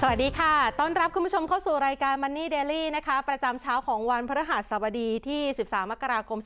สวัสดีค่ะ ต้อนรับคุณผู้ชมเข้าสู่รายการ Money Daily นะคะ ประจำเช้าของวันพฤหัสบดีที่ 13 มกราคม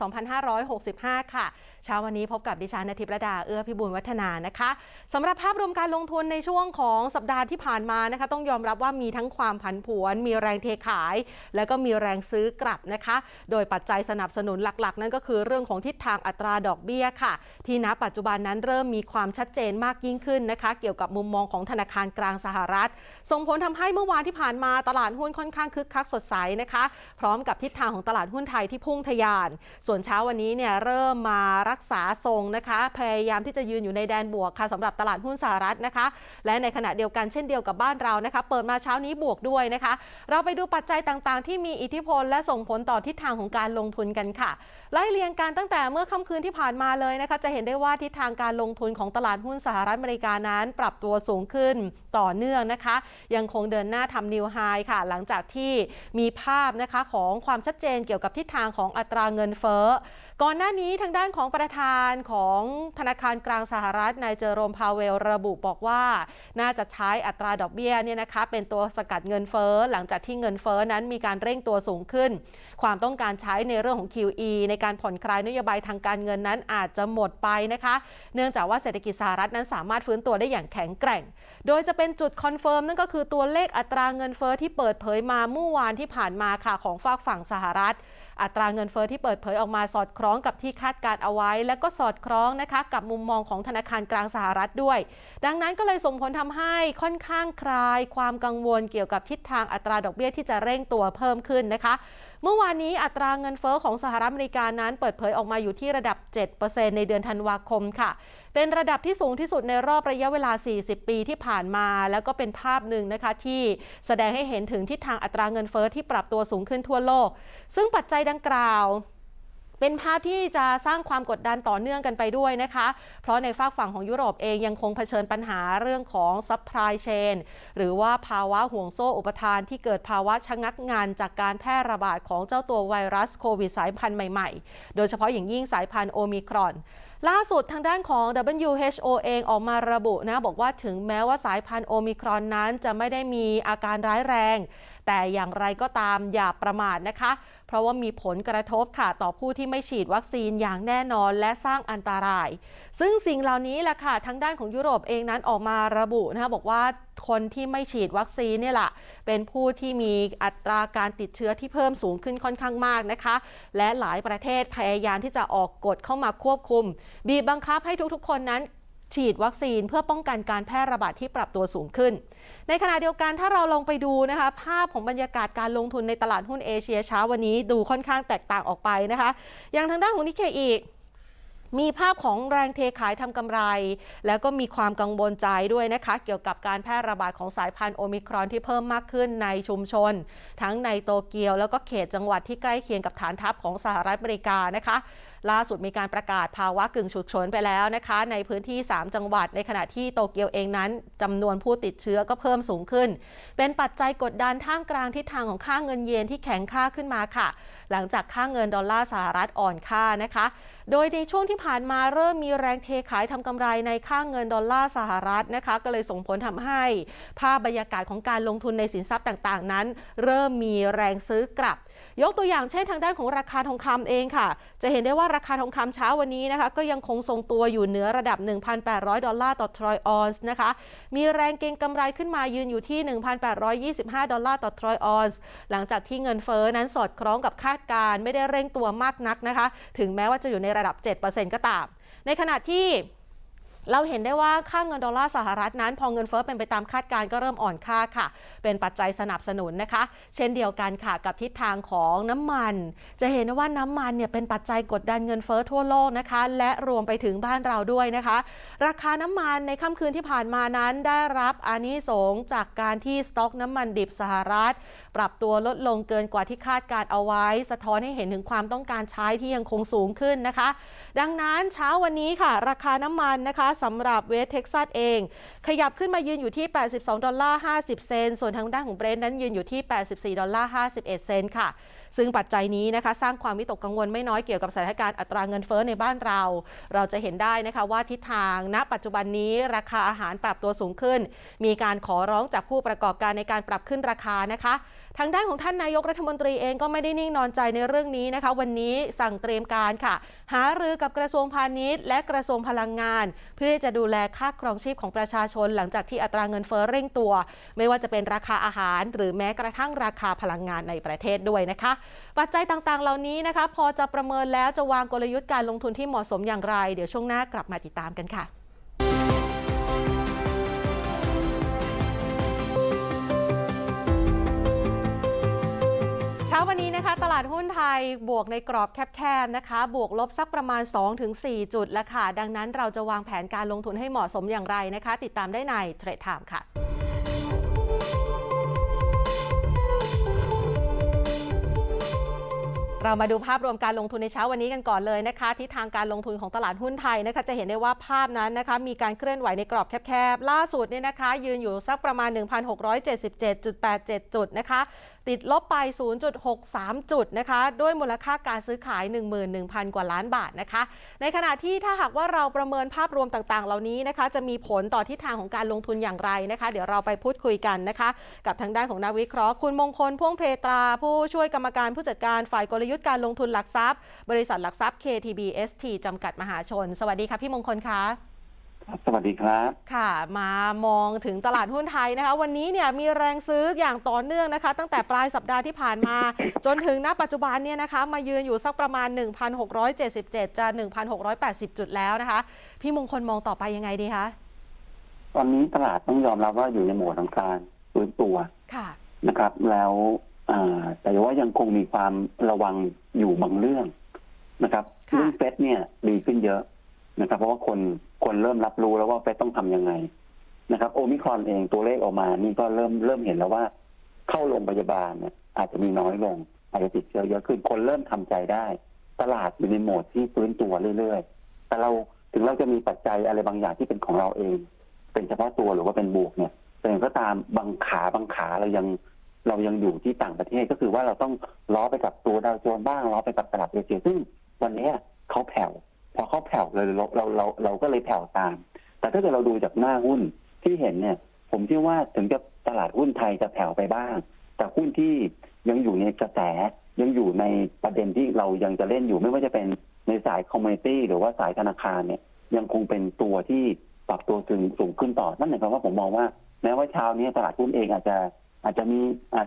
2565 ค่ะ เช้าวันนี้พบกับดิฉันนทิพย์ระดา เอื้อพิบูลวัฒนานะคะสำหรับภาพรวมการลงทุนในช่วงของสัปดาห์ที่ผ่านมานะคะ ต้องยอมรับว่ามีทั้งความผันผวน มีแรงเทขาย แล้วก็มีแรงซื้อกลับนะคะ โดยปัจจัยสนับสนุนหลักๆ นั่นก็คือเรื่องของทิศทางอัตราดอกเบี้ยค่ะ ที่ณปัจจุบันนั้นเริ่มมีความชัดเจนมากยิ่งขึ้นนะคะ เกี่ยวกับมุมมองของธนาคารกลางสหรัฐส่งผลทำให้เมื่อวานที่ผ่านมาตลาดหุ้นค่อนข้างคึกคักสดใสนะคะ พร้อมกับทิศทางของตลาดหุ้นไทยที่พุ่งทะยาน ส่วนเช้าวันนี้เนี่ยเริ่มมารักษาทรงนะคะ พยายามที่จะยืนอยู่ในแดนบวกค่ะสำหรับตลาดหุ้นสหรัฐนะคะ และในขณะเดียวกันเช่นเดียวกับบ้านเรานะคะ เปิดมาเช้านี้บวกด้วยนะคะ เราไปดูปัจจัยต่างๆ ที่มีอิทธิพลและส่งผลต่อทิศทางของการลงทุนกันค่ะไล่เรียงการตั้งแต่เมื่อค่ำคืนที่ผ่านมาเลยนะคะ จะเห็นได้ว่าทิศทางการลงทุนของตลาดหุ้นสหรัฐอเมริกานั้น ปรับตัวสูงขึ้นต่อเนื่องนะคะ ยังคงเดินหน้าทำนิวไฮค่ะ หลังจากที่มีภาพนะคะของความชัดเจนเกี่ยวกับทิศทางของอัตราเงินเฟ้อ ก่อนหน้านี้ทางด้านของประธานของธนาคารกลางสหรัฐนายเจอโรมพาเวลระบุบอกว่า น่าจะใช้อัตราดอกเบี้ยเนี่ยนะคะเป็นตัวสกัดเงินเฟ้อหลังจากที่เงินเฟ้อนั้นมีการเร่งตัวสูงขึ้น ความต้องการใช้ในเรื่องของ QE ในการผ่อนคลายนโยบายทางการเงินนั้นอาจจะหมดไปนะคะ เนื่องจากว่าเศรษฐกิจสหรัฐนั้นสามารถฟื้นตัวได้อย่างแข็งแกร่ง โดยจะเป็นจุดคอนเฟิร์มนั่นก็คือตัวเลขอัตราเงินเฟ้อที่เปิดเผยมาเมื่อวานที่ผ่านมาค่ะของฝากฝั่งสหรัฐ อัตราเงินเฟอ้อที่เปิดเผยออกมาสอดคล้องกับที่คาดการเอาไว้ และก็สอดคล้องนะคะกับมุมมองของธนาคารกลางสหรัฐด้วย ดังนั้นก็เลยส่งผลทำให้ค่อนข้างคลาย ความกังวลเกี่ยวกับทิศทางอัตราดอกเบี้ยที่จะเร่งตัวเพิ่มขึ้นนะคะเมื่อวานนี้อัตราเงินเฟอ้อของสหรัฐอเมริกานั้นเปิดเผยออกมาอยู่ที่ระดับ 7%ในเดือนธันวาคมค่ะ เป็นระดับที่สูงที่สุดในรอบระยะเวลา 40 ปีที่ผ่านมา แล้วก็เป็นภาพหนึ่งนะคะที่แสดงให้เห็นถึงทิศทางอัตราเงินเฟอ้อที่ปรับตัวสูงขึ้นทั่วโลก ซึ่งปัจจัยดังกล่าวเป็นภาพที่จะสร้างความกดดันต่อเนื่องกันไปด้วยนะคะ เพราะในฝากฝั่งของยุโรปเองยังคงเผชิญปัญหาเรื่องของซัพพลายเชนหรือว่าภาวะห่วงโซ่อุปทานที่เกิดภาวะชะงักงานจากการแพร่ระบาดของเจ้าตัวไวรัสโควิดสายพันธุ์ใหม่ๆ โดยเฉพาะอย่างยิ่งสายพันธุ์โอมิครอน ล่าสุดทางด้านของ WHO เองออกมาระบุนะ บอกว่าถึงแม้ว่าสายพันธุ์โอมิครอนนั้นจะไม่ได้มีอาการร้ายแรงแต่อย่างไรก็ตามอย่าประมาทนะคะ เพราะว่ามีผลกระทบค่ะต่อผู้ที่ไม่ฉีดวัคซีนอย่างแน่นอนและสร้างอันตราย ซึ่งสิ่งเหล่านี้แหละค่ะทางด้านของยุโรปเองนั้นออกมาระบุนะคะบอกว่าคนที่ไม่ฉีดวัคซีนเนี่ยแหละเป็นผู้ที่มีอัตราการติดเชื้อที่เพิ่มสูงขึ้นค่อนข้างมากนะคะ และหลายประเทศพยายามที่จะออกกฎเข้ามาควบคุม บีบบังคับให้ทุกๆ คนนั้น ฉีดวัคซีนเพื่อป้องกันการแพร่ระบาดที่ปรับตัวสูงขึ้น ในขณะเดียวกันถ้าเราลองไปดูนะคะ ภาพของบรรยากาศการลงทุนในตลาดหุ้นเอเชียเช้าวันนี้ดูค่อนข้างแตกต่างออกไปนะคะ อย่างทางด้านของนิเคอีกมีภาพของแรงเทขายทำกำไร แล้วก็มีความกังวลใจด้วยนะคะ เกี่ยวกับการแพร่ระบาดของสายพันธุ์โอมิครอนที่เพิ่มมากขึ้นในชุมชน ทั้งในโตเกียวแล้วก็เขตจังหวัดที่ใกล้เคียงกับฐานทัพของสหรัฐอเมริกานะคะ ล่าสุดมีการประกาศภาวะกึ่งฉุกเฉินไปแล้วนะคะ ในพื้นที่ 3 จังหวัด ในขณะที่โตเกียวเองนั้นจำนวนผู้ติดเชื้อก็เพิ่มสูงขึ้น เป็นปัจจัยกดดันท่ามกลางทิศทางของค่าเงินเยนที่แข็งค่าขึ้นมาค่ะ หลังจากค่าเงินดอลลาร์สหรัฐอ่อนค่านะคะ โดยในช่วงที่ผ่านมาเริ่มมีแรงเทขายทำกำไรในค่าเงินดอลลาร์สหรัฐนะคะ ก็เลยส่งผลทำให้ภาพบรรยากาศของการลงทุนในสินทรัพย์ต่างๆ นั้น เริ่มมีแรงซื้อกลับ ยกตัวอย่างเช่นทางด้านของราคาทองคำเองค่ะ จะเห็นได้ว่าราคาทองคำเช้าวันนี้นะคะ ก็ยังคงทรงตัวอยู่เหนือระดับ 1,800 ดอลลาร์ต่อทรอยออนซ์นะคะ มีแรงเก็งกำไรขึ้นมายืนอยู่ที่ 1,825 ดอลลาร์ต่อทรอยออนซ์หลังจากที่เงินเฟ้อนั้นสอดคล้องกับคาดการณ์ไม่ได้เร่งตัวมากนักนะคะ ถึงแม้ว่าจะอยู่ในระดับ 7%ก็ตาม ในขณะที่ เราเห็นได้ว่าค่าเงินดอลลาร์สหรัฐนั้น พอเงินเฟ้อเป็นไปตามคาดการก็เริ่มอ่อนค่าค่ะ เป็นปัจจัยสนับสนุนนะคะ เช่นเดียวกันค่ะกับทิศทางของน้ำมัน จะเห็นว่าน้ำมันเนี่ยเป็นปัจจัยกดดันเงินเฟ้อทั่วโลกนะคะ และรวมไปถึงบ้านเราด้วยนะคะ ราคาน้ำมันในค่ำคืนที่ผ่านมานั้นได้รับอานิสงส์จากการที่สต็อกน้ำมันดิบสหรัฐ ปรับตัวลดลงเกินกว่าที่คาดการเอาไว้ สะท้อนให้เห็นถึงความต้องการใช้ที่ยังคงสูงขึ้นนะคะ ดังนั้นเช้าวันนี้ค่ะ ราคาน้ำมันนะคะสำหรับเวสเท็กซัสเอง ขยับขึ้นมายืนอยู่ที่ 82 ดอลลาร์ 50 เซนส่วนทางด้านของเบรนท์นั้นยืนอยู่ที่ 84 ดอลลาร์ 51 เซนค่ะซึ่งปัจจัยนี้นะคะสร้างความวิตกกังวลไม่น้อยเกี่ยวกับสถานการณ์อัตราเงินเฟ้อในบ้านเรา เราจะเห็นได้นะคะว่าทิศทางณ ปัจจุบันนี้ราคาอาหารปรับตัวสูงขึ้น มีการขอร้องจากผู้ประกอบการในการปรับขึ้นราคานะคะทางด้านของท่านนายกรัฐมนตรีเองก็ไม่ได้นิ่งนอนใจในเรื่องนี้นะคะ วันนี้สั่งเตรียมการค่ะ หารือกับกระทรวงพาณิชย์ และกระทรวงพลังงาน เพื่อที่จะดูแลค่าครองชีพของประชาชน หลังจากที่อัตราเงินเฟ้อเร่งตัว ไม่ว่าจะเป็นราคาอาหาร หรือแม้กระทั่งราคาพลังงานในประเทศด้วยนะคะ ปัจจัยต่างๆ เหล่านี้นะคะ พอจะประเมินแล้วจะวางกลยุทธ์การลงทุนที่เหมาะสมอย่างไร เดี๋ยวช่วงหน้ากลับมาติดตามกันค่ะ คะตลาดหุ้นไทยบวกในกรอบแคบๆนะคะ บวกลบสักประมาณ 2-4 จุดแล้วค่ะ ดังนั้นเราจะวางแผนการลงทุนให้เหมาะสมอย่างไรนะคะ ติดตามได้ในเทรดไทม์ค่ะเรามาดูภาพรวมการลงทุนในเช้าวันนี้กันก่อนเลยนะคะทิศทางการลงทุนของตลาดหุ้นไทยนะคะจะเห็นได้ว่าภาพนั้นนะคะมีการเคลื่อนไหวในกรอบแคบๆ ล่าสุดเนี่ยนะคะ ยืนอยู่สักประมาณ 1,677.87 จุดนะคะติดลบไป 0.63 จุดนะคะ ด้วยมูลค่าการซื้อขาย 11,000 กว่าล้านบาทนะคะ ในขณะที่ถ้าหากว่าเราประเมินภาพรวมต่างๆ เหล่านี้นะคะ จะมีผลต่อทิศทางของการลงทุนอย่างไรนะคะ เดี๋ยวเราไปพูดคุยกันนะคะ กับทางด้านของนักวิเคราะห์คุณมงคลพ่วงเพตรา ผู้ช่วยกรรมการผู้จัดการฝ่ายกลยุทธ์การลงทุนหลักทรัพย์ บริษัทหลักทรัพย์ KTB ST จำกัดมหาชน สวัสดีค่ะพี่มงคลคะ สวัสดีครับ ค่ะ มามองถึงตลาดหุ้นไทยนะคะ วันนี้เนี่ยมีแรงซื้ออย่างต่อเนื่องนะคะ ตั้งแต่ปลายสัปดาห์ที่ผ่านมา จนถึงณปัจจุบันเนี่ยนะคะ มายืนอยู่สักประมาณ 1,677 จะ 1,680 จุดแล้วนะคะ พี่มงคลมองต่อไปยังไงดีคะตอนนี้ตลาดต้องยอมรับว่าอยู่ในโหมดของการฟื้นตัวค่ะนะครับ แล้วอ่าแต่ว่ายังคงมีความระวังอยู่บางเรื่องนะครับค่ะเรื่องเฟดเนี่ยดีขึ้นเยอะ นะครับ เพราะว่าคนคนเริ่มรับรู้แล้วว่าเฟดต้องทำยังไงนะครับ โอมิครอนเองตัวเลขออกมา นี่ก็เริ่มเริ่มเห็นแล้วว่า เข้าโรงพยาบาลเนี่ยอาจจะมีน้อยลง อาจจะติดเชื้อเยอะขึ้นคนเริ่มทำใจได้ ตลาดอยู่ในโหมดที่ฟื้นตัวเรื่อยๆ แต่เราถึงเราจะมีปัจจัยอะไรบางอย่างที่เป็นของเราเอง เป็นเฉพาะตัวหรือว่าเป็นบวกเนี่ยแต่ก็ตามบางขาบางขาเรายังเรายังอยู่ที่ต่างประเทศก็คือว่าเราต้องล้อไปกับตัวดาวโจนส์บ้างล้อไปกับตลาดเอเชียซึ่งวันนี้เขาแผ่ว อเขาแผ่วเลยเราเราเราเราก็เลยแผ่วตาม แต่ถ้าเกิดเราดูจากหน้าหุ้นที่เห็นเนี่ย ผมเชื่อว่าถึงจะตลาดหุ้นไทยจะแผ่วไปบ้าง แต่หุ้นที่ยังอยู่ในกระแสยังอยู่ในประเด็นที่เรายังจะเล่นอยู่ไม่ว่าจะเป็นในสายคอมมูนิตี้หรือว่าสายธนาคารเนี่ยยังคงเป็นตัวที่ปรับตัวสูงสูงขึ้นต่อ นั่นหมายความว่าผมมองว่าแม้ว่าเช้านี้ตลาดหุ้นเองอาจจะอาจจะมี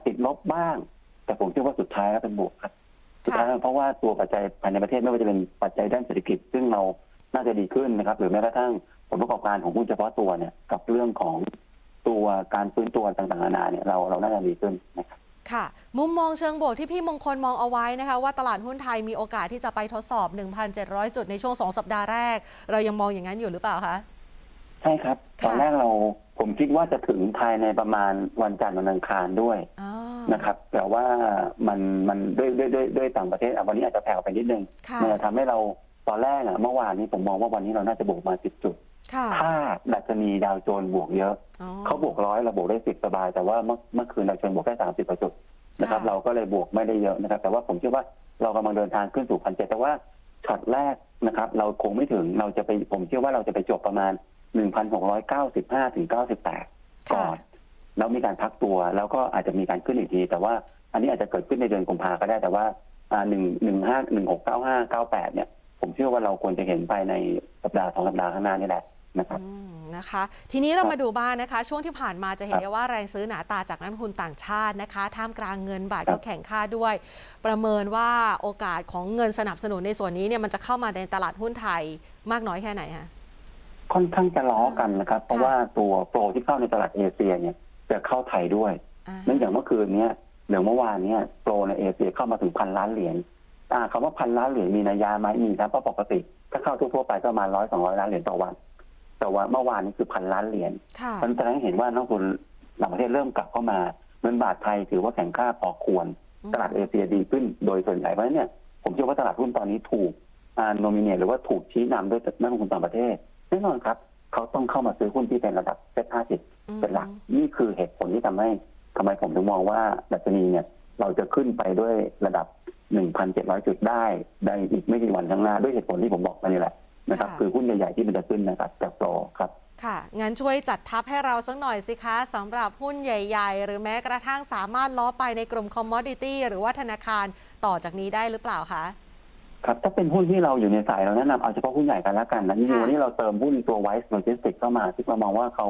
ติดลบบ้าง แต่ผมเชื่อว่าสุดท้ายแล้วเป็นบวกครับ สุดท้ายแล้วเพราะว่าตัวปัจจัยภายในประเทศไม่ว่าจะเป็นปัจจัยด้านเศรษฐกิจ ซึ่งเราน่าจะดีขึ้นนะครับ หรือแม้กระทั่งผลประกอบการของหุ้นเฉพาะตัวเนี่ยกับเรื่องของตัวการฟื้นตัวต่างๆนานาเนี่ยเราเราน่าจะดีขึ้นนะครับค่ะมุมมองเชิงบวกที่พี่มงคลมองเอาไว้นะคะว่าตลาดหุ้นไทยมีโอกาสที่จะไปทดสอบ 1,700 จุดในช่วง 2 สัปดาห์แรก เรายังมองอย่างนั้นอยู่หรือเปล่าคะใช่ครับค่ะตอนแรกเราผมคิดว่าจะถึงภายในประมาณวันจันทร์วันอังคารด้วยอ๋อ นะครับ แต่ว่ามันมันด้วยด้วยด้วยด้วยต่างประเทศอะวันนี้อาจจะแผ่วไปนิดนึงค่ะมันจะทำให้เราตอนแรกอะเมื่อวานนี้ผมมองว่าวันนี้เราน่าจะบวกมาสิบจุด ค่ะถ้าดัชนีดาวโจนส์บวกเยอะ อ๋อ เขาบวกร้อยเราบวกได้สิบสบาย แต่ว่าเมื่อเมื่อคืนดาวโจนส์บวกแค่สามสิบจุดนะครับ ค่ะ เราก็เลยบวกไม่ได้เยอะนะครับ แต่ว่าผมเชื่อว่าเรากำลังเดินทางขึ้นสู่พันเจ็ดแต่ว่าช็อตแรกนะครับ เราคงไม่ถึงเราจะไปผมเชื่อว่าเราจะไปจบประมาณหนึ่งพันหกร้อยเก้าสิบห้าถึงเก้าสิบแปดก่อน แล้วมีการพักตัวแล้วก็อาจจะมีการขึ้นอีกที แต่ว่าอันนี้อาจจะเกิดขึ้นในเดือนกุมภาก็ได้แต่ว่าอ่าหนึ่งหนึ่งห้าหนึ่งหกเก้าห้าเก้าแปดเนี่ย ผมเชื่อว่าเราควรจะเห็นภายในสัปดาห์สองสัปดาห์ข้างหน้านี่แหละนะครับอืมนะคะ ทีนี้เราครับมาดูบ้างนะคะ ช่วงที่ผ่านมาจะเห็นครับได้ว่าแรงซื้อหนาตาจากนักลงทุนต่างชาตินะคะ ท่ามกลางเงินบาทครับก็แข่งค่าด้วย ประเมินว่าโอกาสของเงินสนับสนุนในส่วนนี้เนี่ยมันจะเข้ามาในตลาดหุ้นไทยมากน้อยแค่ไหนคะค่อนข้างจะล้อกันนะครับ เพราะว่าตัวโปรที่เข้าในตลาดเอเชียเนี่ย จะเข้าไทยด้วยอ่าเนื่องจากเมื่อคืนเนี้ยหรือเมื่อวานเนี้ยโปรในเอเชียเข้ามาถึงพันล้านเหรียญอ่าคำว่าพันล้านเหรียญมีนัยยะไหมมีครับเพราะปกติ ถ้าเข้าทั่วๆไปก็ประมาณร้อยสองร้อยล้านเหรียญต่อวัน แต่ว่าเมื่อวานนี้คือพันล้านเหรียญค่ะมันแสดงให้เห็นว่านักลงทุนต่างประเทศเริ่มกลับเข้ามาเงินบาทไทยถือว่าแข็งค่าพอควรอืมตลาดเอเชียดีขึ้นโดยส่วนใหญ่เพราะฉะนั้นเนี่ยผมเชื่อว่าตลาดหุ้นตอนนี้ถูกอ่าโนมิเนตหรือว่าถูกชี้นำด้วยนักลงทุนต่างประเทศแน่นอนครับ เขาต้องเข้ามาซื้อหุ้นที่เป็นระดับเซ็ตห้าสิบ เป็นหลักนี่คือเหตุผลที่ทำให้ทำไมผมถึงมองว่าดัชนีเนี่ยเราจะขึ้นไปด้วยระดับ 1,700 จุดได้ในอีกไม่กี่วันข้างหน้าด้วยเหตุผลที่ผมบอกไปนี่แหละนะครับค่ะคือหุ้นใหญ่ๆที่มันจะขึ้นนะครับจากโปรครับค่ะ งั้นช่วยจัดทับให้เราสักหน่อยสิคะสำหรับหุ้นใหญ่ ๆ หรือแม้กระทั่งสามารถล้อไปในกลุ่มคอมมอดิตี้หรือว่าธนาคารต่อจากนี้ได้หรือเปล่าคะ ครับ ถ้าเป็นหุ้นที่เราอยู่ในสายเราแนะนำเอาเฉพาะหุ้นใหญ่กันละกันนะจริงๆค่ะวันนี้เราเติมหุ้นตัวไวซ์โลจิสติกเข้ามาที่เรามองว่าเขา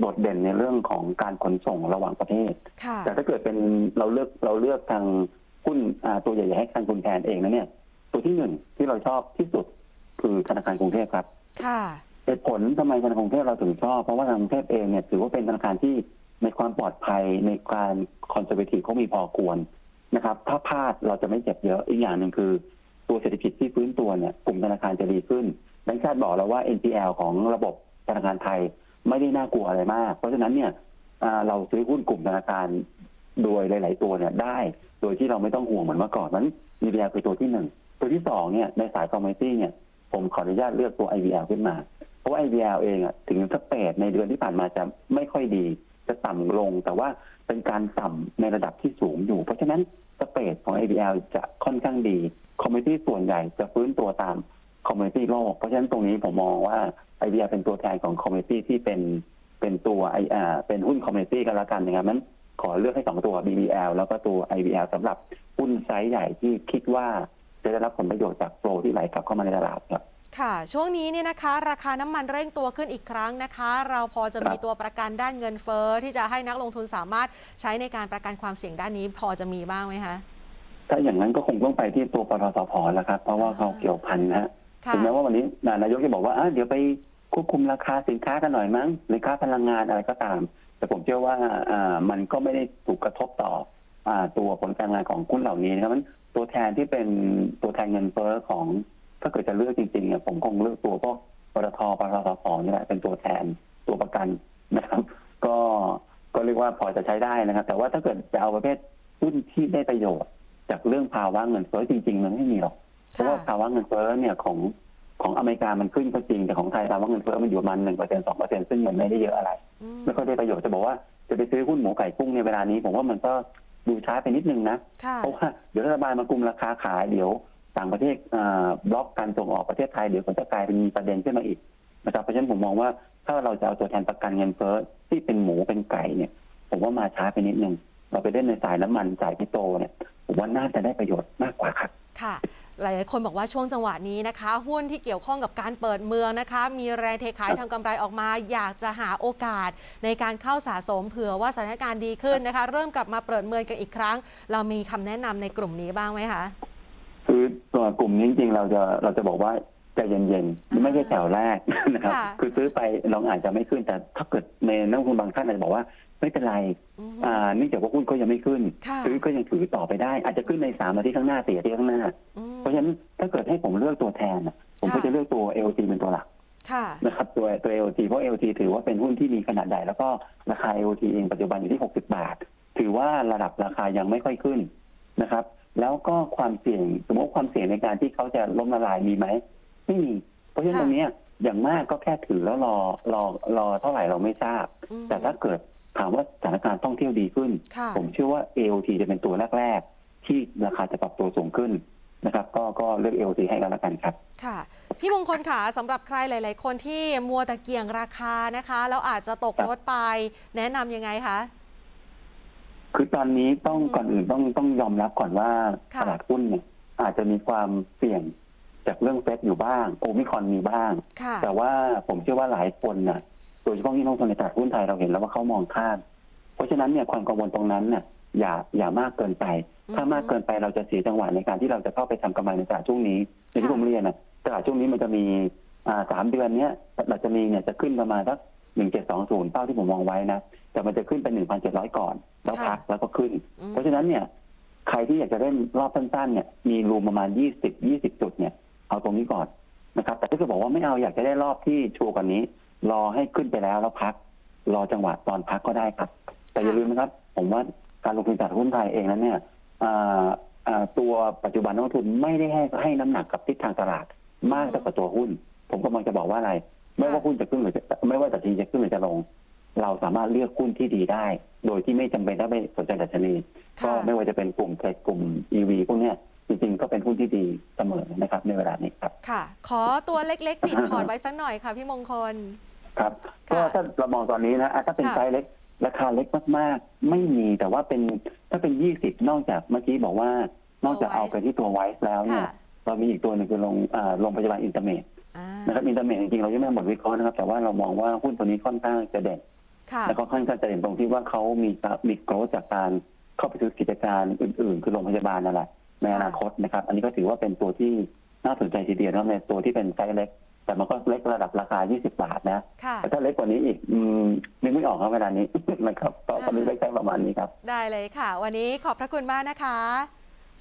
โดดเด่นในเรื่องของการขนส่งระหว่างประเทศ ค่ะ แต่ถ้าเกิดเป็นเราเลือกเราเลือกทางหุ้นอ่าตัวใหญ่ๆให้ทางคุณแทนเองนะเนี่ย ตัวที่หนึ่งที่เราชอบที่สุดคือธนาคารกรุงเทพครับ ค่ะ เหตุผลทำไมธนาคารกรุงเทพเราถึงชอบ เพราะว่าธนาคารกรุงเทพเองเนี่ยถือว่าเป็นธนาคารที่ในความปลอดภัยในการคอนเซอร์เวทีเขามีพอควรนะครับ ถ้าพลาดเราจะไม่เจ็บเยอะอีกอย่างหนึ่งคือ ตัวเศรษฐกิจที่ฟื้นตัวเนี่ยกลุ่มธนาคารจะดีขึ้นแบงก์ชาติบอกแล้วว่า NPL ของระบบธนาคารไทย ไม่ได้น่ากลัวอะไรมาก เพราะฉะนั้นเนี่ยเราซื้อหุ้นกลุ่มธนาคารโดยหลาย ๆ ตัวเนี่ยได้ โดยที่เราไม่ต้องห่วงเหมือนเมื่อก่อนนั้น EVL คือตัวที่หนึ่งตัวที่สองเนี่ยในสายคอมมิตี้เนี่ยผมขออนุญาตเลือกตัว IVL ขึ้นมา เพราะว่า IVL เองอะถึงสเปดในเดือนที่ผ่านมาจะไม่ค่อยดี จะต่ำลง แต่ว่าเป็นการต่ำในระดับที่สูงอยู่ เพราะฉะนั้นสเปดของ IVL จะค่อนข้างดี คอมมิตี้ส่วนใหญ่จะฟื้นตัวตาม คอมมิตี้โลก เพราะฉะนั้นตรงนี้ผมมองว่า IVL เป็นตัวแทนของคอมมิตี้ที่เป็นเป็นตัวไออ่าเป็นหุ้นคอมมิตี้กันละกันนะครับนั้นขอเลือกให้สองตัว BBL แล้วก็ตัว IVL สำหรับหุ้นไซส์ใหญ่ที่คิดว่าจะได้รับผลประโยชน์จากโฟลที่ไหลกลับเข้ามาในตลาดครับค่ะ ช่วงนี้เนี่ยนะคะ ราคาน้ำมันเร่งตัวขึ้นอีกครั้งนะคะ เราพอจะมีครับตัวประกันด้านเงินเฟ้อที่จะให้นักลงทุนสามารถใช้ในการประกันความเสี่ยงด้านนี้พอจะมีบ้างไหมคะถ้าอย่างนั้นก็คงต้องไปที่ตัวปตทสพแล้วครับ เพราะว่าเขาเกี่ยวพันนะฮะค่ะ ถึงแม้ว่าวันนี้นายกจะบอกว่าเดี๋ยวไปควบคุมราคาสินค้ากันหน่อยมั้งหรือค่าพลังงานอะไรก็ตาม แต่ผมเชื่อว่ามันก็ไม่ได้ถูกกระทบต่ออตัวผลการงานของหุ้นเหล่านี้นะครับมันตัวแทนที่เป็นตัวแทนเงินเฟ้อของถ้าเกิดจะเลือกจริงๆเนี่ยผมคงเลือกตัวพวกปตทปตทสนี่แหละเป็นตัวแทนตัวประกันนะครับ ก็ก็เรียกว่าพอจะใช้ได้นะครับ แต่ว่าถ้าเกิดจะเอาประเภทหุ้นที่ได้ประโยชน์ จากเรื่องภาวะเงินเฟ้อจริงๆมันไม่มีหรอก เพราะว่าภาวะเงินเฟ้อเนี่ยของของอเมริกามันขึ้นก็จริงแต่ของไทยภาวะเงินเฟ้อมันอยู่ประมาณหนึ่งเปอร์เซ็นสองเปอร์เซ็นซึ่งมันไม่ได้เยอะอะไรอืมไม่ค่อยได้ประโยชน์จะบอกว่าจะไปซื้อหุ้นหมูไก่กุ้งในเวลานี้ ผมว่ามันก็ดูช้าไปนิดนึงนะค่ะเพราะว่าเดี๋ยวรัฐบาลมากุมราคาขายเดี๋ยวต่างประเทศอ่าบล็อกการส่งออกประเทศไทยเดี๋ยวก็จะกลายเป็นมีประเด็นขึ้นมาอีกนะครับเพราะฉะนั้นผมมองว่าถ้าเราจะเอาตัวแทนประกันเงินเฟ้อที่เป็นหมูเป็นไก่เนี่ย ผมว่ามาช้าไปนิดนึงเราไปเล่นในสายน้ำมันสายพิโตเนี่ยผมว่าน่าจะได้ประโยชน์มากกว่าครับค่ะ หลายๆคนบอกว่าช่วงจังหวะนี้นะคะ หุ้นที่เกี่ยวข้องกับการเปิดเมืองนะคะ มีแรงเทขายทำกำไรออกมา อยากจะหาโอกาสในการเข้าสะสมเผื่อว่าสถานการณ์ดีขึ้นนะคะ เริ่มกลับมาเปิดเมืองกันอีกครั้ง เรามีคำแนะนำในกลุ่มนี้บ้างไหมคะ คือตัวกลุ่มนี้จริงๆเราจะเราจะบอกว่าใจเย็นอ่าๆไม่ใช่แถวแรกนะครับค่ะคือซื้อไปลองอาจจะไม่ขึ้นแต่ถ้าเกิดในนักลงทุนบางท่านอาจจะบอกว่า ไม่เป็นไรอืมอ่าเนื่องจากว่าหุ้นก็ยังไม่ขึ้นค่ะซื้อก็ยังถือต่อไปได้ อาจจะขึ้นในสามอาทิตย์ข้างหน้าสี่อาทิตย์ข้างหน้าอืมเพราะฉะนั้นถ้าเกิดให้ผมเลือกตัวแทนน่ะผมก็ค่ะจะเลือกตัว LT เป็นตัวหลักค่ะนะครับตัวตัว LT เพราะ LT ถือว่าเป็นหุ้นที่มีขนาดใหญ่แล้วก็ราคา LT เองปัจจุบันอยู่ที่ 60 บาท ถือว่าระดับราคายังไม่ค่อยขึ้นนะครับ แล้วก็ความเสี่ยงสมมติว่าความเสี่ยงในการที่เขาจะล้มละลายมีไหมไม่มี เพราะฉะนั้นค่ะตรงเนี้ยอย่างมากก็แค่ถือแล้วรอรอรอเท่าไหร่เราไม่ทราบอืมแต่ถ้าเกิด ถามว่าสถานการณ์ท่องเที่ยวดีขึ้นค่ะผมเชื่อว่า AOT จะเป็นตัวแรก ๆ ที่ราคาจะปรับตัวสูงขึ้นนะครับ ก็ก็เลือก AOT ให้กันแล้วกันครับ ค่ะ พี่มงคลค่ะสำหรับใครหลาย ๆ คนที่มัวแต่เกี่ยงราคานะคะแล้วอาจจะตกครับรถไป แนะนำยังไงคะ คือตอนนี้ต้องอืมก่อนอื่นต้องต้องยอมรับก่อนว่าค่ะตลาดหุ้นเนี่ยอาจจะมีความเสี่ยงจากเรื่องเฟดอยู่บ้าง โอมิครอนมีบ้างค่ะแต่ว่าผมเชื่อว่าหลายคนน่ะ โดยเฉพาะที่นักลงทุนในตลาดหุ้นไทยเราเห็นแล้วว่าเขามองข้ามเพราะฉะนั้นเนี่ยความกังวลตรงนั้นเนี่ยอย่าอย่ามากเกินไปอืมถ้ามากเกินไปเราจะเสียจังหวะในการที่เราจะเข้าไปทำกำไรในตลาดช่วงนี้อย่างที่ค่ะผมเรียนนะตลาดช่วงนี้มันจะมีอ่าสามเดือนเนี้ยเราจะมีเนี่ยจะขึ้นประมาณสักหนึ่งเจ็ดสองศูนย์เป้าที่ผมมองไว้นะแต่มันจะขึ้นเป็นหนึ่งพันเจ็ดร้อยก่อน แล้วพักแล้วก็ขึ้นอืมเพราะฉะนั้นเนี่ยใครที่อยากจะเล่นรอบสั้นๆเนี่ยมีรูมประมาณยี่สิบยี่สิบจุดเนี่ยเอาตรงนี้ก่อนนะครับแต่ถ้าเกิดบอกว่าไม่เอาอยากจะได้รอบที่ชัวร์กว่านี้ รอให้ขึ้นไปแล้วแล้วพัก รอจังหวะตอนพักก็ได้ครับ แต่อย่าลืมนะครับ ผมว่าการลงทุนตลาดหุ้นไทยเองนั้นเนี่ยอ่าอ่าตัวปัจจุบันนักลงทุนไม่ได้ให้ให้น้ำหนักกับทิศทางตลาดมากเท่ากับตัวหุ้น ผมกำลังจะบอกว่าอะไร ไม่ว่าหุ้นจะขึ้นหรือจะไม่ว่าแต่ทีจะขึ้นหรือจะลง เราสามารถเลือกหุ้นที่ดีได้ โดยที่ไม่จำเป็นต้องไปสนใจดัชนีค่ะก็ไม่ว่าจะเป็นกลุ่มเทคกลุ่ม EV พวกเนี้ยจริงๆ ก็เป็นหุ้นที่ดีเสมอนะครับในเวลานี้ครับ ค่ะ ขอตัวเล็กๆ ติดพอร์ตไว้สักหน่อยค่ะพี่มงคล ครับค่ะก็ถ้าเรามองตอนนี้นะอะถ้าเป็นค่ะ ไซส์เล็ก ราคาเล็กมากๆ ไม่มีแต่ว่าเป็นถ้าเป็นยี่สิบนอกจากเมื่อกี้บอกว่านอกจากเอาไปที่ตัวไวซ์แล้วเนี่ย ค่ะเรามีอีกตัวหนึ่งคือโรงอ่าโรงพยาบาลอินเตอร์เมดอ่านะครับอินเตอร์เมดจริงๆ เรายังไม่หมดวิเคราะห์นะครับ แต่ว่าเรามองว่าหุ้นตัวนี้ค่อนข้างจะเด่น ค่ะ แล้วก็ค่อนข้างจะเด่นตรงที่ว่าเขามีมีโกรธจากการเข้าไปซื้อกิจการอื่นๆ คือโรงพยาบาลนั่นแหละในอนาคตนะครับ อันนี้ก็ถือว่าเป็นตัวที่น่าสนใจทีเดียวนะในตัวที่เป็นไซส์เล็ก แต่มันก็เล็กระดับราคา 20 บาทนะค่ะแต่ถ้าเล็กกว่านี้อีกอืมนึกไม่ออกครับเวลานี้นะครับก็ก็นึกได้แค่ประมาณนี้ครับ ได้เลยค่ะ วันนี้ขอบพระคุณมากนะคะ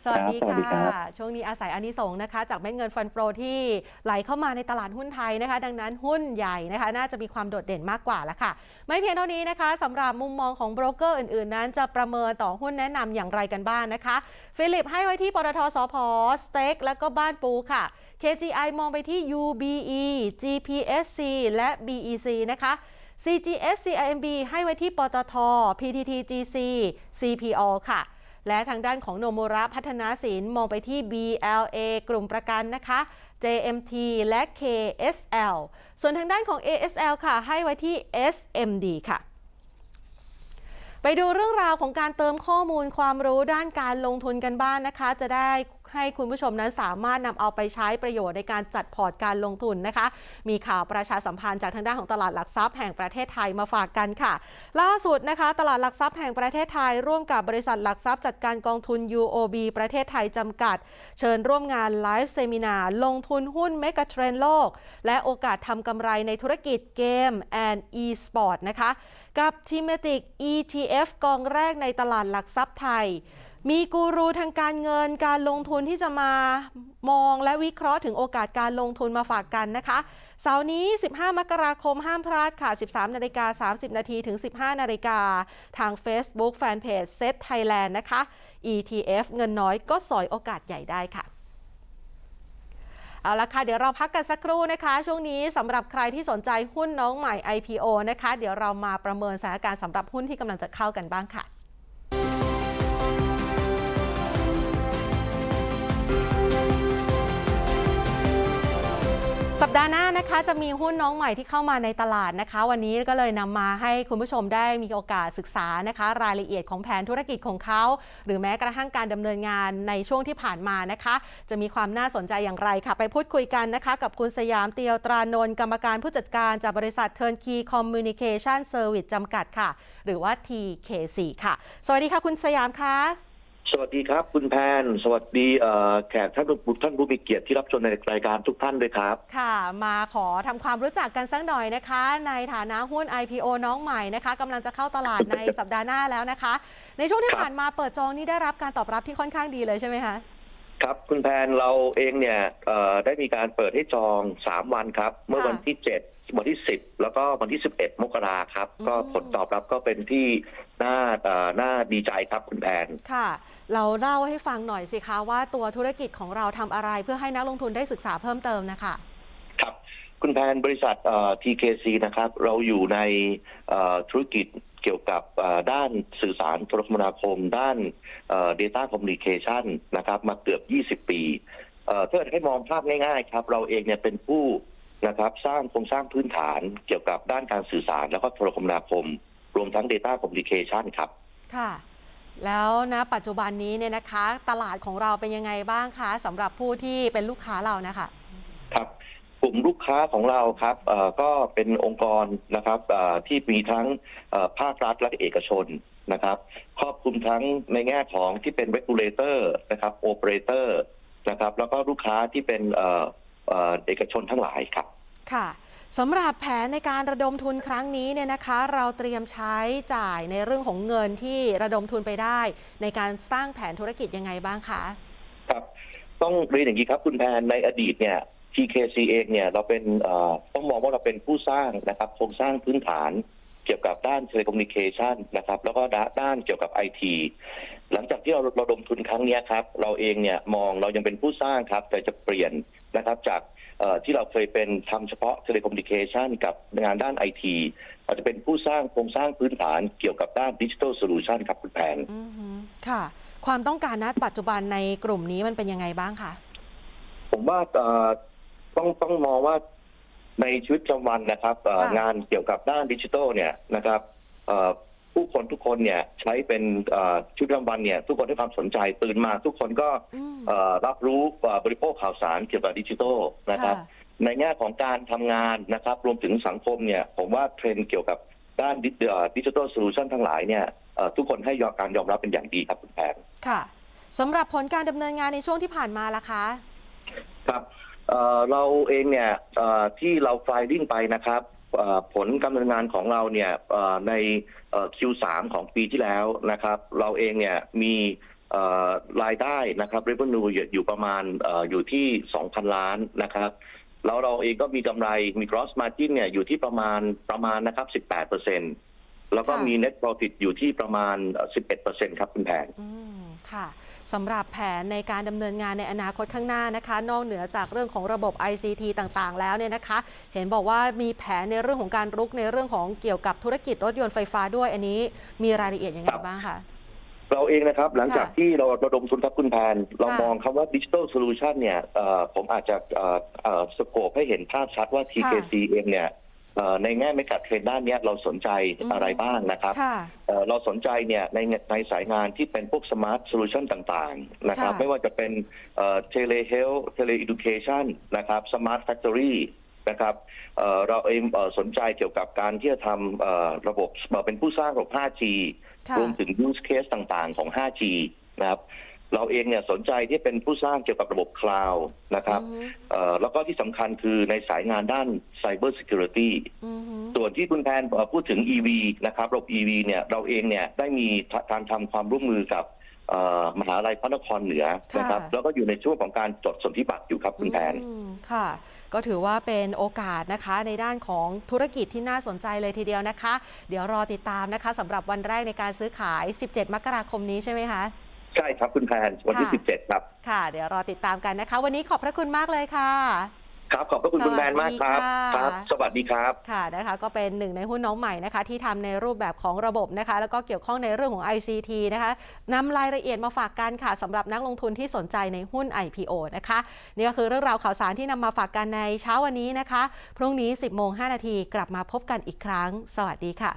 สวัสดีครับสวัสดีครัค่ะบช่วงนี้อาศัยอานิสงส์นะคะ จากเม็ดเงินฟันโฟรที่ไหลเข้ามาในตลาดหุ้นไทยนะคะ ดังนั้นหุ้นใหญ่นะคะ น่าจะมีความโดดเด่นมากกว่าละค่ะ ไม่เพียงเท่านี้นะคะสำหรับมุมมองของโบรกเกอร์อื่นๆ นั้น จะประเมินต่อหุ้นแนะนำอย่างไรกันบ้างนะคะ ฟิลิปให้ไว้ที่ปตทสพสเต็กแล้วก็บ้านปูค่ะ KGI มองไปที่ UBE GPSC และ BEC นะคะ CGS CIMB ให้ไว้ที่ปตท PTTGC CPO ค่ะ และทางด้านของโนมูระพัฒนาสินมองไปที่ BLA กลุ่มประกันนะคะ JMT และ KSL ส่วนทางด้านของ ASL ค่ะ ให้ไว้ที่ SMD ค่ะ ไปดูเรื่องราวของการเติมข้อมูลความรู้ด้านการลงทุนกันบ้างนนะคะ จะได้ ให้คุณผู้ชมนั้นสามารถนำเอาไปใช้ประโยชน์ในการจัดพอร์ตการลงทุนนะคะ มีข่าวประชาสัมพันธ์จากทางด้านของตลาดหลักทรัพย์แห่งประเทศไทยมาฝากกันค่ะ ล่าสุดนะคะ ตลาดหลักทรัพย์แห่งประเทศไทย ร่วมกับบริษัทหลักทรัพย์จัดการกองทุน UOB ประเทศไทยจำกัด เชิญร่วมงานไลฟ์เซมินาลงทุนหุ้นเมกะเทรนโลก และโอกาสทำกำไรในธุรกิจเกม and e-sport นะคะ กับ Thematic ETF กองแรกในตลาดหลักทรัพย์ไทย มีกูรูทางการเงินการลงทุนที่จะมามองและวิเคราะห์ถึงโอกาสการลงทุนมาฝากกันนะคะ เสาร์นี้ 15 มกราคมห้ามพลาดค่ะ 13 นาฬิกา 30 นาทีถึง 15 นาฬิกา ทาง Facebook Fanpage Set Thailand นะคะ ETF เงินน้อยก็สอยโอกาสใหญ่ได้ค่ะเอาละค่ะ เดี๋ยวเราพักกันสักครู่นะคะ ช่วงนี้สำหรับใครที่สนใจหุ้นน้องใหม่ IPO นะคะ เดี๋ยวเรามาประเมินสถานการณ์สำหรับหุ้นที่กำลังจะเข้ากันบ้างค่ะ สัปดาห์หน้านะคะจะมีหุ้นน้องใหม่ที่เข้ามาในตลาดนะคะ วันนี้ก็เลยนำมาให้คุณผู้ชมได้มีโอกาสศึกษานะคะ รายละเอียดของแผนธุรกิจของเขา หรือแม้กระทั่งการดำเนินงานในช่วงที่ผ่านมานะคะ จะมีความน่าสนใจอย่างไรค่ะ ไปพูดคุยกันนะคะ กับคุณสยามเตียวตรานนท์กรรมการผู้จัดการจากบริษัท Turnkey Communication Service จำกัดค่ะ หรือว่า TKC ค่ะ สวัสดีค่ะคุณสยามค่ะ สวัสดีครับ คุณแพน สวัสดีเอ่อแขกท่านผู้ท่านผู้มีเกียรติที่รับชมในรายการทุกท่านด้วยครับ ค่ะ มาขอทำความรู้จักกันสักหน่อยนะคะ ในฐานะหุ้น IPO น้องใหม่นะคะกำลังจะเข้าตลาดในสัปดาห์หน้าแล้วนะคะ ในช่วงที่ครับผ่านมาเปิดจองนี่ได้รับการตอบรับที่ค่อนข้างดีเลยใช่ไหมคะครับคุณแพนเราเองเนี่ยเอ่อได้มีการเปิดให้จองสามวันครับ เมื่อวันที่เจ็ด วันที่สิบแล้วก็วันที่สิบเอ็ดมกราครับ ก็ผลตอบรับก็เป็นที่น่าเอ่อน่าดีใจครับคุณแพนค่ะ เราเล่าให้ฟังหน่อยสิคะว่าตัวธุรกิจของเราทำอะไรเพื่อให้นักลงทุนได้ศึกษาเพิ่มเติมนะคะครับ คุณแพนบริษัทเอ่อ TKC นะครับ เราอยู่ในเอ่อธุรกิจเกี่ยวกับเอ่อด้านสื่อสารโทรคมนาคม ด้านเอ่อ data communication นะครับ มาเกือบ 20 ปีเอ่อถ้าเกิดให้มองภาพง่ายๆครับ เราเองเนี่ยเป็นผู้ นะครับสร้างโครงสร้างพื้นฐานเกี่ยวกับด้านการสื่อสาร แล้วก็โทรคมนาคม รวมทั้ง data communication ครับ ค่ะ แล้วนะปัจจุบันนี้เนี่ยนะคะ ตลาดของเราเป็นยังไงบ้างคะสำหรับผู้ที่เป็นลูกค้าเรานะคะครับกลุ่มลูกค้าของเราครับเอ่อก็เป็นองค์กรนะครับเอ่อที่มีทั้งเอ่อภาครัฐและเอกชนนะครับ ครอบคลุมทั้งในแง่ของที่เป็น regulator นะครับ operator นะครับ แล้วก็ลูกค้าที่เป็น เอ่อเอ่อเอกชนทั้งหลายครับ ค่ะสำหรับแผนในการระดมทุนครั้งนี้เนี่ยนะคะ เราเตรียมใช้จ่ายในเรื่องของเงินที่ระดมทุนไปได้ ในการสร้างแผนธุรกิจยังไงบ้างคะครับ ต้องเรียนอย่างนี้ครับคุณแพนในอดีตเนี่ย TKC เองเนี่ยเราเป็นเอ่อต้องมองว่าเราเป็นผู้สร้างนะครับโครงสร้างพื้นฐานเกี่ยวกับด้านเทเลคอมมิวนิเคชันนะครับ แล้วก็ด้านเกี่ยวกับไอที หลังจากที่เราเราดมทุนครั้งเนี้ยครับ เราเองเนี่ยมองเรายังเป็นผู้สร้างครับ แต่จะเปลี่ยนนะครับจากเอ่อที่เราเคยเป็นทำเฉพาะเทเลคอมมิวนิเคชันกับงานด้านไอทีอาจจะเป็นผู้สร้างโครงสร้างพื้นฐานเกี่ยวกับด้านดิจิทัลโซลูชันครับคุณแพนอือฮึค่ะ ความต้องการณปัจจุบันในกลุ่มนี้มันเป็นยังไงบ้างคะผมว่าเอ่อต้องต้องมองว่าในชีวิตประจำวันนะครับเอ่อค่ะงานเกี่ยวกับด้านดิจิทัลเนี่ยนะครับเอ่อ ผู้คนทุกคนเนี่ยใช้เป็นเอ่อชีวิตประจำวันเนี่ยทุกคนให้ความสนใจตื่นมาทุกคนก็อืมเอ่อรับรู้เอ่อบริโภคข่าวสารเกี่ยวกับดิจิทัลนะครับค่ะในแง่ของการทำงานนะครับ รวมถึงสังคมเนี่ยผมว่าเทรนด์เกี่ยวกับด้านดิจิทัลโซลูชันทั้งหลายเนี่ยเอ่อทุกคนให้ยอมการยอมรับเป็นอย่างดีครับคุณแพนค่ะสำหรับผลการดำเนินงานในช่วงที่ผ่านมาล่ะคะ ครับเอ่อเราเองเนี่ยเอ่อที่เราไฟลิ่งไปนะครับเอ่อ ผลการดำเนินงานของเราเนี่ยเอ่อในเอ่อ Q3 ของปีที่แล้วนะครับ เราเองเนี่ยมีเอ่อรายได้นะครับ revenue อยู่อยู่ประมาณเอ่ออยู่ที่ 2,000 ล้านนะครับแล้วเราเองก็มีกำไรมี gross margin เนี่ยอยู่ที่ประมาณประมาณนะครับ 18%แล้วก็ค่ะมี net profit อยู่ที่ประมาณเอ่อ11%ครับคุณแพงอืมค่ะ สำหรับแผนในการดำเนินงานในอนาคตข้างหน้านะคะ นอกเหนือจากเรื่องของระบบ ICT ต่างๆ แล้วเนี่ยนะคะ เห็นบอกว่ามีแผนในเรื่องของการรุกในเรื่องของเกี่ยวกับธุรกิจรถยนต์ไฟฟ้าด้วยอันนี้มีรายละเอียดยังไงครับบ้างคะเราเองนะครับหลังจากค่ะที่เราระดมทุนครับคุณแพนเราค่ะมองคำว่าดิจิทัลโซลูชันเนี่ยเอ่อผมอาจจะเอ่อเอ่อสโคปให้เห็นภาพชัดว่า TKC เองเนี่ยเอ่อ ในแง่ไม่กัดเทรนด์ด้านเนี้ยเราสนใจอะไรบ้างนะครับค่ะเอ่อเราสนใจเนี่ยในในสายงานที่เป็นพวกสมาร์ทโซลูชันต่างๆนะครับค่ะไม่ว่าจะเป็นเทเลเฮลเทเลอิดูเคชันนะครับสมาร์ทแฟคทอรี่นะครับเอ่อเราเองเอ่อสนใจเกี่ยวกับการที่จะทำเอ่อระบบเอ่อเป็นผู้สร้างระบบ 5G ค่ะรวมถึง use case ต่างๆของ 5G นะครับ เราเองเนี่ยสนใจที่เป็นผู้สร้างเกี่ยวกับระบบคลาวด์นะครับอือฮึเอ่อแล้วก็ที่สำคัญคือในสายงานด้าน Cyber Security อือฮึส่วนที่คุณแพนเอ่อพูดถึง EV นะครับระบบ EV เนี่ยเราเองเนี่ยได้มีการทำความร่วมมือกับเอ่อมหาลัยพระนครเหนือนะครับค่ะแล้วก็อยู่ในช่วงของการจดสนธิบัตรอยู่ครับคุณแพนอืมค่ะ ก็ถือว่าเป็นโอกาสนะคะในด้านของธุรกิจที่น่าสนใจเลยทีเดียวนะคะ เดี๋ยวรอติดตามนะคะสำหรับวันแรกในการซื้อขาย 17 มกราคมนี้ใช่ไหมคะ ใช่ครับคุณแพนวันที่ ค่ะ 17 ครับ ค่ะ เดี๋ยวรอติดตามกันนะคะ วันนี้ขอบพระคุณมากเลยค่ะ ครับ ขอบพระคุณสวัสคุณแพนมากครับดีค่ะ ครับ สวัสดีครับ ค่ะนะคะก็เป็นหนึ่งในหุ้นน้องใหม่นะคะที่ทำในรูปแบบของระบบนะคะ แล้วก็เกี่ยวข้องในเรื่องของ ICT นะคะนำรายละเอียดมาฝากกันค่ะสำหรับนักลงทุนที่สนใจในหุ้น IPO นะคะ นี่ก็คือเรื่องราวข่าวสารที่นำมาฝากกันในเช้าวันนี้นะคะ พรุ่งนี้ 10โมง5นาทีกลับมาพบกันอีกครั้ง สวัสดีค่ะ